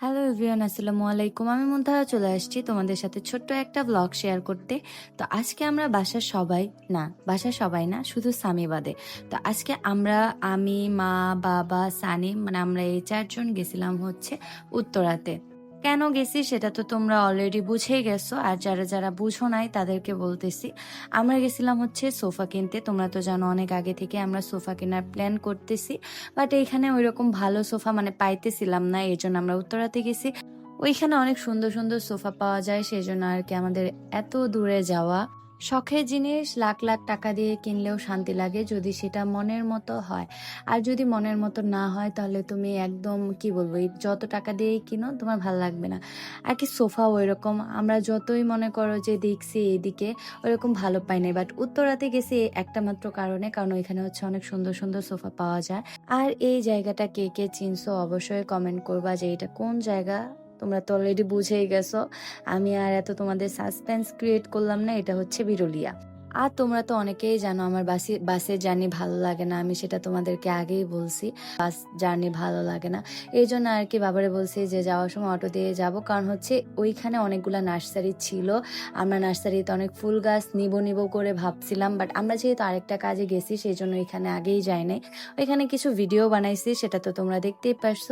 Hello everyone আসসালামু আলাইকুম। আমি মুন্তাহা চলে আসছি তোমাদের সাথে ছোট্ট একটা ব্লগ শেয়ার করতে। তো আজকে আমরা বাসার সবাই না, বাসার সবাই না, শুধু সামি বাদে। তো আজকে আমরা, আমি, মা, বাবা, সানি মানে আমরা এই চারজন গেছিলাম হচ্ছে উত্তরাতে। কেন গেছি সেটা তো তোমরা অলরেডি বুঝেই গেছো, আর যারা যারা বুঝো নাই তাদেরকে বলতেছি। আমরা গেছিলাম হচ্ছে সোফা কিনতে, তোমরা তো জানো অনেক আগে থেকে আমরা সোফা কেনার প্ল্যান করতেছি বাট এইখানে ওই রকম ভালো সোফা মানে পাইতেছিলাম না এই জন্য আমরা উত্তরাতে গেছি। ওইখানে অনেক সুন্দর সুন্দর সোফা পাওয়া যায় সেই জন্য আর কি আমাদের এত দূরে যাওয়া। শখের জিনিস লাখ লাখ টাকা দিয়ে কিনলেও শান্তি লাগে যদি সেটা মনের মতো হয়। আর যদি মনের মতো না হয় তাহলে তুমি একদম কি বলব যত টাকা দিয়েই কিনো তোমার ভালো লাগবে না। আর কি সোফা ওই রকম আমরা যতই মনে করো যে দেখছি এইদিকে ওইরকম ভালো পাই নাই। বাট উত্তরাতে গেছি একটা মাত্র কারণে, কারণ ওইখানে হচ্ছে অনেক সুন্দর সুন্দর সোফা পাওয়া যায়। আর এই জায়গাটা কে কে চিনছো অবশ্যই কমেন্ট করবা যে এটা কোন জায়গা তোমরা তো অলরেডি বুঝেই গেছো। আমি আর এত তোমাদের সাসপেন্স ক্রিয়েট করলাম না, এটা হচ্ছে বিরুলিয়া। আর তোমরা তো অনেকেই জানো আমার বাসে, বাসের জার্নি ভালো লাগে না, আমি সেটা তোমাদেরকে আগেই বলছি। বাস জার্নি ভালো লাগে না। এই জন্য আর কি বাবারে বলছি যে যাওয়ার সময় অটো দিয়ে যাব, কারণ হচ্ছে ওইখানে অনেকগুলা নার্সারি ছিল। আমরা নার্সারিতে অনেক ফুল গাছ নিব নিব করে ভাবছিলাম, বাট আমরা যেহেতু আরেকটা কাজে গেছি সেই জন্য এখানে আগেই যাই নাই। ওইখানে কিছু ভিডিও বানাইছি, সেটা তো তোমরা দেখতেই পারছ।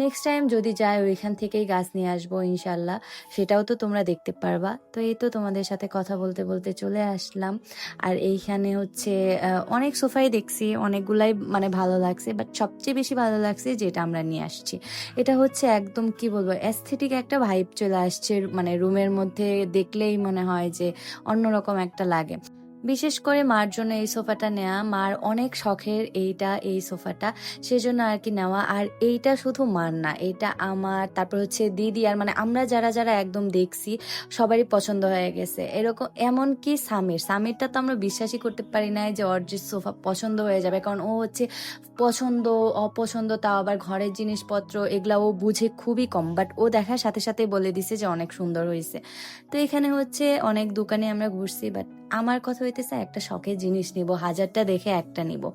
নেক্সট টাইম যদি যাই, ওইখান থেকেই গাছ নিয়ে আসব ইনশাল্লাহ। সেটাও তো তোমরা দেখতে পারবা। তো এই তো তোমাদের সাথে কথা বলতে বলতে চলে আসলাম। আর এইখানে হচ্ছে অনেক সোফাই দেখছি, অনেকগুলাই মানে ভালো লাগছে বাট সবচেয়ে বেশি ভালো লাগছে যেটা আমরা নিয়ে আসছি। এটা হচ্ছে একদম কি বলব অ্যাস্থেটিক একটা ভাইব চলে আসছে মানে রুমের মধ্যে দেখলেই মনে হয় যে অন্যরকম একটা লাগে। বিশেষ করে মার জন্য এই সোফাটা নেওয়া মার অনেক শখের এইটা, এই সোফাটা, সেজন্য আর কি নেওয়া। আর এইটা শুধু মার না, এটা আমার, তারপর হচ্ছে দিদি আর মানে আমরা যারা যারা একদম দেখছি, সবারই পছন্দ হয়ে গেছে। এরকম এমন কি সামির, সামিরটা তো আমরা বিশ্বাসই করতে পারি না যে যে সোফা পছন্দ হয়ে যাবে, কারণ ও হচ্ছে পছন্দ, অপছন্দ তাও আবার ঘরের জিনিসপত্র, এগুলা ও বুঝে খুবই কম বাট ও দেখার সাথে সাথে বলে দিছে যে অনেক সুন্দর হয়েছে তো এখানে হচ্ছে অনেক দোকানে আমরা ঘুরছি বাট আমার কথা হইতেছে একটা শখের জিনিস নিব, হাজারটা দেখে একটা নিব।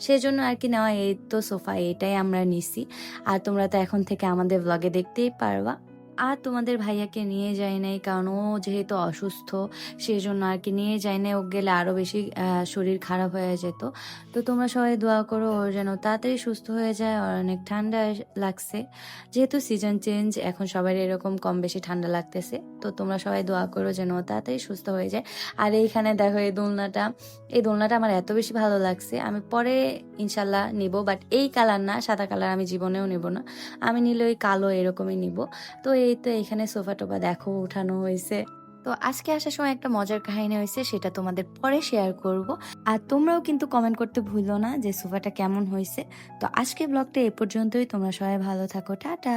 সেজন্য আর কি নেওয়া, এই তো সোফা, এটাই আমরা নিছি। আর তোমরা তো এখন থেকে আমাদের ব্লগে দেখতেই পারবা। আর তোমাদের ভাইয়াকে নিয়ে যাই নাই, কারণ ও যেহেতু অসুস্থ সেই জন্য আর কি নিয়ে যাই নাই। ও গেলে আরও বেশি শরীর খারাপ হয়ে যেত। তো তোমরা সবাই দোয়া করো ওর যেন তাড়াতাড়ি সুস্থ হয়ে যায়। আর অনেক ঠান্ডা লাগছে। যেহেতু সিজন চেঞ্জ এখন সবার এরকম কম বেশি ঠান্ডা লাগতেছে। তো তোমরা সবাই দোয়া করো যেন ও তাড়াতাড়ি সুস্থ হয়ে যায়। আর এইখানে দেখো এই দোলনাটা এই দোলনাটা আমার এত বেশি ভালো লাগছে। আমি পরে ইনশাল্লাহ নিব বাট এই কালার না, সাদা কালার আমি জীবনেও নিব না। আমি নিলে ওই কালো এরকমই নিব। তো এই তো এখানে সোফা টোফা দেখো উঠানো হয়েছে। তো আজকে আসার সময় একটা মজার কাহিনী হয়েছে, সেটা তোমাদের পরে শেয়ার করব। আর তোমরাও কিন্তু কমেন্ট করতে ভুলো না যে সোফাটা কেমন হয়েছে। তো আজকে ব্লগটা এ পর্যন্তই, তোমরা সবাই ভালো থাকো, টাটা।